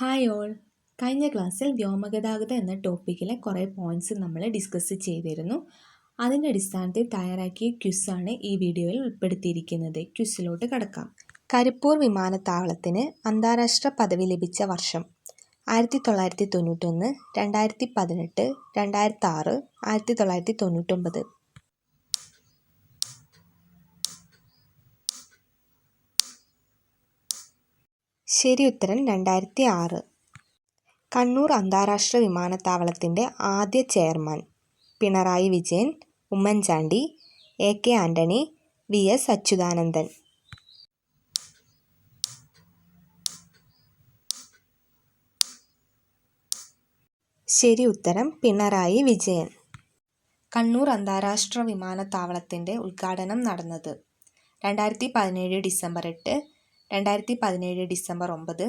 Hi all കഴിഞ്ഞ ക്ലാസ്സിൽ വ്യോമഗതാഗതം എന്ന ടോപ്പിക്കിലെ കുറേ പോയിന്റ്സ് നമ്മൾ ഡിസ്കസ് ചെയ്തിരുന്നു. അതിന്റെ അടിസ്ഥാനത്തിൽ തയ്യാറാക്കിയ ക്യുസാണ് ഈ വീഡിയോയിൽ ഉൾപ്പെടുത്തിയിരിക്കുന്നത്. ക്യുസിലോട്ട് കടക്കാം. കരിപ്പൂർ വിമാനത്താവളത്തിന് അന്താരാഷ്ട്ര പദവി ലഭിച്ച വർഷം ആയിരത്തി തൊള്ളായിരത്തി തൊണ്ണൂറ്റൊന്ന് രണ്ടായിരത്തി പതിനെട്ട് രണ്ടായിരത്തി ആറ് ആയിരത്തി തൊള്ളായിരത്തി തൊണ്ണൂറ്റൊമ്പത് ശരി ഉത്തരം രണ്ടായിരത്തി ആറ് കണ്ണൂർ അന്താരാഷ്ട്ര വിമാനത്താവളത്തിന്റെ ആദ്യ chairman. Pinarayi Vijayan Oommen Chandy A K Antony V S Achuthanandan. ശരി ഉത്തരം പിണറായി വിജയൻ. കണ്ണൂർ അന്താരാഷ്ട്ര വിമാനത്താവളത്തിന്റെ ഉദ്ഘാടനം നടന്നത് രണ്ടായിരത്തി പതിനേഴ് ഡിസംബർ എട്ട് രണ്ടായിരത്തി പതിനേഴ് ഡിസംബർ ഒമ്പത്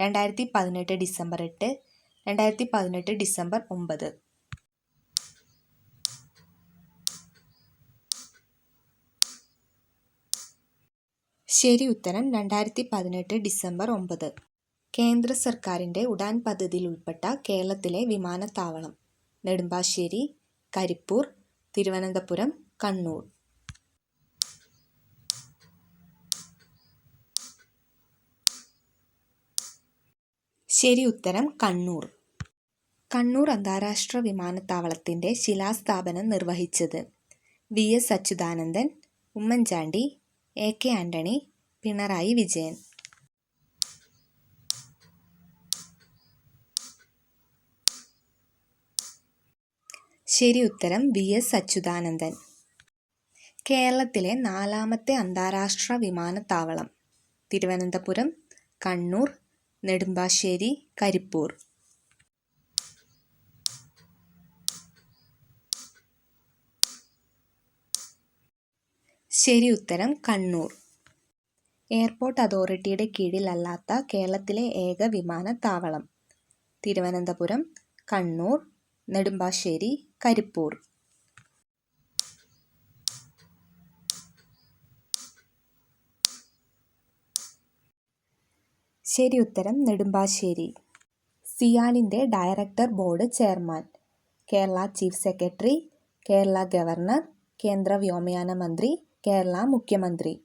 രണ്ടായിരത്തി പതിനെട്ട് ഡിസംബർ എട്ട് രണ്ടായിരത്തി പതിനെട്ട് ഡിസംബർ ഒമ്പത്. ശരി ഉത്തരം രണ്ടായിരത്തി പതിനെട്ട് ഡിസംബർ ഒമ്പത്. കേന്ദ്ര സർക്കാരിന്റെ ഉഡാൻ പദ്ധതിയിൽ ഉൾപ്പെട്ട കേരളത്തിലെ വിമാനത്താവളം നെടുമ്പാശ്ശേരി കരിപ്പൂർ തിരുവനന്തപുരം കണ്ണൂർ. ശരി ഉത്തരം കണ്ണൂർ. കണ്ണൂർ അന്താരാഷ്ട്ര വിമാനത്താവളത്തിന്റെ ശിലാസ്ഥാപനം നിർവഹിച്ചത് V S Achuthanandan Oommen Chandy A K Antony Pinarayi Vijayan. ശരി ഉത്തരം വി എസ് അച്യുതാനന്ദൻ. കേരളത്തിലെ നാലാമത്തെ അന്താരാഷ്ട്ര വിമാനത്താവളം. തിരുവനന്തപുരം കണ്ണൂർ നെടുമ്പാശ്ശേരി കരിപ്പൂർ. ശരി ഉത്തരം കണ്ണൂർ. എയർപോർട്ട് അതോറിറ്റിയുടെ കീഴിലല്ലാത്ത കേരളത്തിലെ ഏക വിമാനത്താവളം തിരുവനന്തപുരം കണ്ണൂർ നെടുമ്പാശ്ശേരി കരിപ്പൂർ. ശരി ഉത്തരം Nedumbassery. സിയാലിന്റെ director board chairman. Kerala chief secretary Kerala governor കേന്ദ്ര വ്യോമയാന മന്ത്രി കേരള മുഖ്യമന്ത്രി.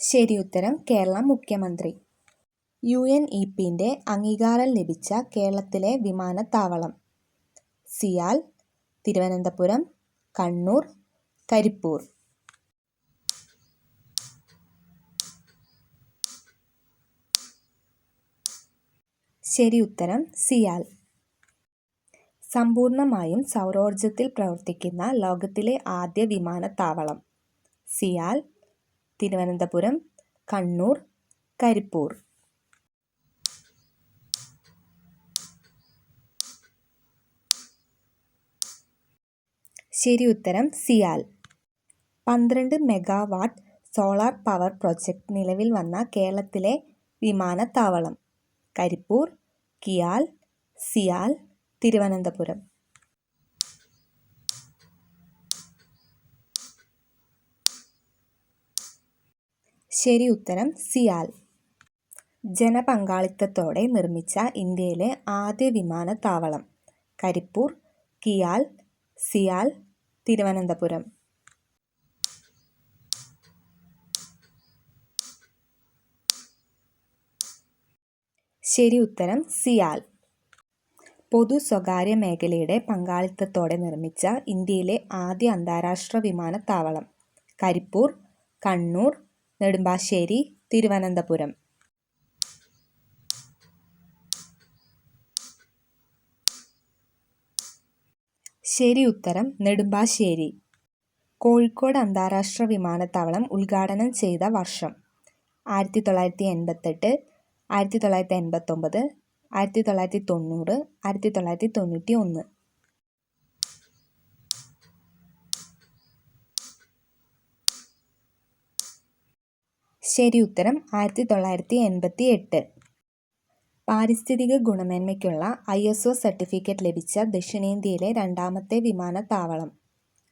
ശരി ഉത്തരം കേരള മുഖ്യമന്ത്രി. യു എൻ ഇ പിന്റെ അംഗീകാരം ലഭിച്ച കേരളത്തിലെ വിമാനത്താവളം. സിയാൽ തിരുവനന്തപുരം കണ്ണൂർ കരിപ്പൂർ. ശരി ഉത്തരം സിയാൽ. സമ്പൂർണമായും സൗരോർജത്തിൽ പ്രവർത്തിക്കുന്ന ലോകത്തിലെ ആദ്യ വിമാനത്താവളം സിയാൽ തിരുവനന്തപുരം കണ്ണൂർ കരിപ്പൂർ. ശരി ഉത്തരം സിയാൽ. പന്ത്രണ്ട് മെഗാവാട്ട് സോളാർ പവർ പ്രൊജക്റ്റ് നിലവിൽ വന്ന കേരളത്തിലെ വിമാനത്താവളം. കരിപ്പൂർ കിയാൽ സിയാൽ തിരുവനന്തപുരം. ശരി ഉത്തരം സിയാൽ. ജനപങ്കാളിത്തത്തോടെ നിർമ്മിച്ച ഇന്ത്യയിലെ ആദ്യ വിമാനത്താവളം. കരിപ്പൂർ കിയാൽ സിയാൽ തിരുവനന്തപുരം. ശരി ഉത്തരം സിയാൽ. പൊതു സ്വകാര്യ മേഖലയുടെ പങ്കാളിത്തത്തോടെ നിർമ്മിച്ച ഇന്ത്യയിലെ ആദ്യ അന്താരാഷ്ട്ര വിമാനത്താവളം കരിപ്പൂർ കണ്ണൂർ നെടുമ്പാശ്ശേരി തിരുവനന്തപുരം. ശരി ഉത്തരം നെടുമ്പാശ്ശേരി. കോഴിക്കോട് അന്താരാഷ്ട്ര വിമാനത്താവളം ഉദ്ഘാടനം ചെയ്ത വർഷം. ആയിരത്തി തൊള്ളായിരത്തി എൺപത്തെട്ട് ആയിരത്തി തൊള്ളായിരത്തി എൺപത്തൊമ്പത് ആയിരത്തി തൊള്ളായിരത്തി തൊണ്ണൂറ് ആയിരത്തി തൊള്ളായിരത്തി തൊണ്ണൂറ്റി ഒന്ന് ശരി ഉത്തരം ആയിരത്തി തൊള്ളായിരത്തി എൺപത്തി എട്ട് പാരിസ്ഥിതിക ഗുണമേന്മയ്ക്കുള്ള ഐ എസ് ഒ സർട്ടിഫിക്കറ്റ് ലഭിച്ച ദക്ഷിണേന്ത്യയിലെ രണ്ടാമത്തെ വിമാനത്താവളം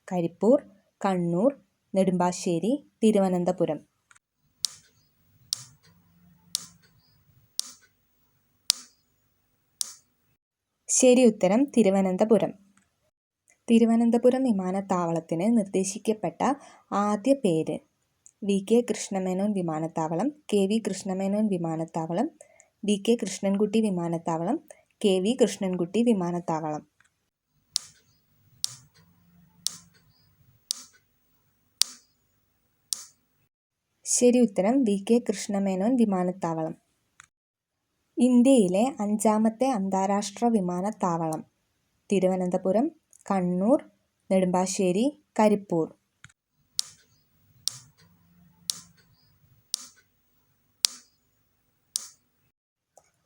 കരിപ്പൂർ കണ്ണൂർ നെടുമ്പാശ്ശേരി തിരുവനന്തപുരം. ശരി ഉത്തരം തിരുവനന്തപുരം. തിരുവനന്തപുരം വിമാനത്താവളത്തിന് നിർദ്ദേശിക്കപ്പെട്ട ആദ്യ പേര് വി കെ കൃഷ്ണമേനോൻ വിമാനത്താവളം കെ വി കൃഷ്ണമേനോൻ വിമാനത്താവളം വി കെ കൃഷ്ണൻകുട്ടി വിമാനത്താവളം കെ വി കൃഷ്ണൻകുട്ടി വിമാനത്താവളം. ശരി ഉത്തരം വി കെ കൃഷ്ണമേനോൻ വിമാനത്താവളം. ഇന്ത്യയിലെ അഞ്ചാമത്തെ അന്താരാഷ്ട്ര വിമാനത്താവളം തിരുവനന്തപുരം കണ്ണൂർ നെടുമ്പാശ്ശേരി കരിപ്പൂർ.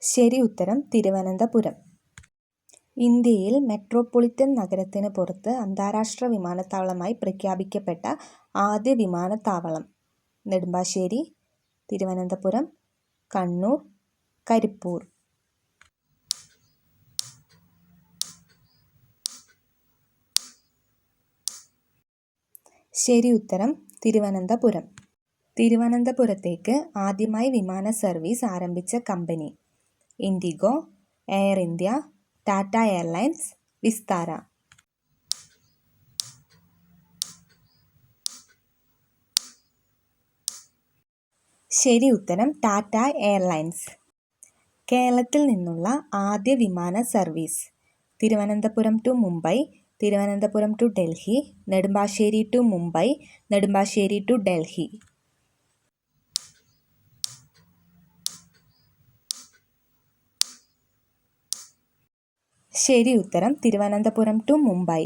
ശരി ഉത്തരം തിരുവനന്തപുരം. ഇന്ത്യയിൽ മെട്രോപൊളിറ്റൻ നഗരത്തിന് പുറത്ത് അന്താരാഷ്ട്ര വിമാനത്താവളമായി പ്രഖ്യാപിക്കപ്പെട്ട ആദ്യ വിമാനത്താവളം നെടുമ്പാശ്ശേരി തിരുവനന്തപുരം കണ്ണൂർ കരിപ്പൂർ ശരി ഉത്തരം തിരുവനന്തപുരം. തിരുവനന്തപുരത്തേക്ക് ആദ്യമായി വിമാന സർവീസ് ആരംഭിച്ച company IndiGo Air India Tata Airlines Vistara. ശരി ഉത്തരം ടാറ്റ എയർലൈൻസ്. കേരളത്തിൽ നിന്നുള്ള ആദ്യ വിമാന service. Thiruvananthapuram to Mumbai Thiruvananthapuram to Delhi Nedumbassery to Mumbai Nedumbassery to Delhi. ശരി ഉത്തരം തിരുവനന്തപുരം ടു മുംബൈ.